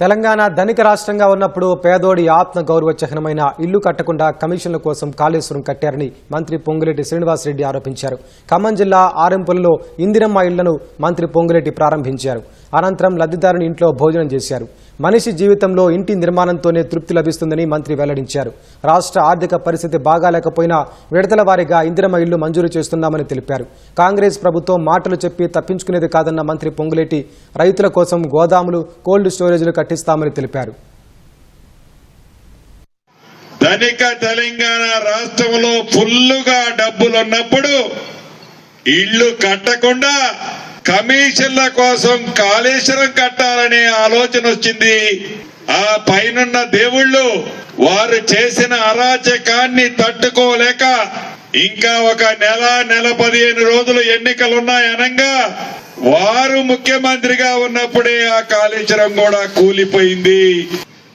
తెలంగాణ ధనిక రాష్ట్రంగా ఉన్నప్పుడు పేదోడి ఆత్మ గౌరవ చిహ్నమైన ఇల్లు కట్టకుండా కమిషన్ల కోసం కాళేశ్వరం కట్టారని మంత్రి పొంగులేటి శ్రీనివాసరెడ్డి ఆరోపించారు. ఖమ్మం జిల్లా ఆరెంపులలో ఇందిరమ్మ ఇళ్ళను మంత్రి పొంగులేటి ప్రారంభించారు. అనంతరం లబ్ధిదారుని ఇంట్లో భోజనం చేశారు. మనిషి జీవితంలో ఇంటి నిర్మాణంతోనే తృప్తి లభిస్తుందని మంత్రి వెల్లడించారు. రాష్ట్ర ఆర్థిక పరిస్థితి బాగాలేకపోయినా విడతల వారీగా ఇందిరమ్మ ఇళ్ళు మంజూరు చేస్తున్నామని తెలిపారు. కాంగ్రెస్ ప్రభుత్వం మాటలు చెప్పి తప్పించుకునేది కాదన్న మంత్రి పొంగులేటి రైతుల కోసం గోదాములు కోల్డ్ స్టోరేజ్లు పట్టిస్తామని తెలిపారు. ధనిక తెలంగాణ రాష్ట్రంలో ఫుల్లుగా డబ్బులున్నప్పుడు ఇల్లు కట్టకుండా కమిషన్ల కోసం కాళేశ్వరం కట్టాలనే ఆలోచన వచ్చింది. ఆ పైనున్న దేవుళ్ళు వారు చేసిన అరాచకాన్ని తట్టుకోలేక ఇంకా ఒక నెల నెల పదిహేను రోజులు ఎన్నికలున్నాయనంగా వారు ముఖ్యమంత్రిగా ఉన్నప్పుడే ఆ కాళేశ్వరం కూడా కూలిపోయింది.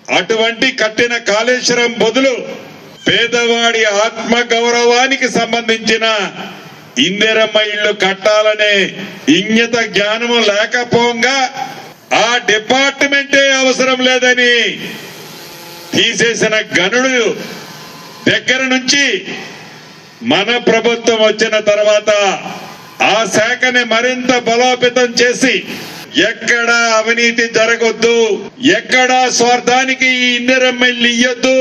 అటువంటి కట్టిన కాళేశ్వరం బదులు పేదవాడి ఆత్మ గౌరవానికి సంబంధించిన ఇందిరమ్మ ఇళ్ళు కట్టాలనే ఇంగిత జ్ఞానము లేకపోగా ఆ డిపార్ట్మెంటే అవసరం లేదని తీసేసిన గనుడు దగ్గర నుంచి మన ప్రభుత్వం వచ్చిన తర్వాత ఆ శాఖని మరింత బలోపేతం చేసి ఎక్కడ అవినీతి జరగొద్దు ఎక్కడ స్వార్థానికి ఈ ఇందిరమ్మెల్లి ఇయ్యొద్దు.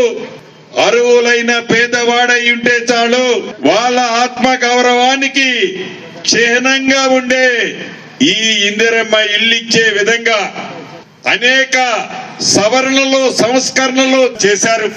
అరువులైన పేదవాడై ఉంటే చాలు వాళ్ళ ఆత్మ గౌరవానికి చిహ్నంగా ఉండే ఈ ఇందిరమ్మ ఇల్లిచ్చే విధంగా అనేక సవరణలు సంస్కరణలు చేశారు.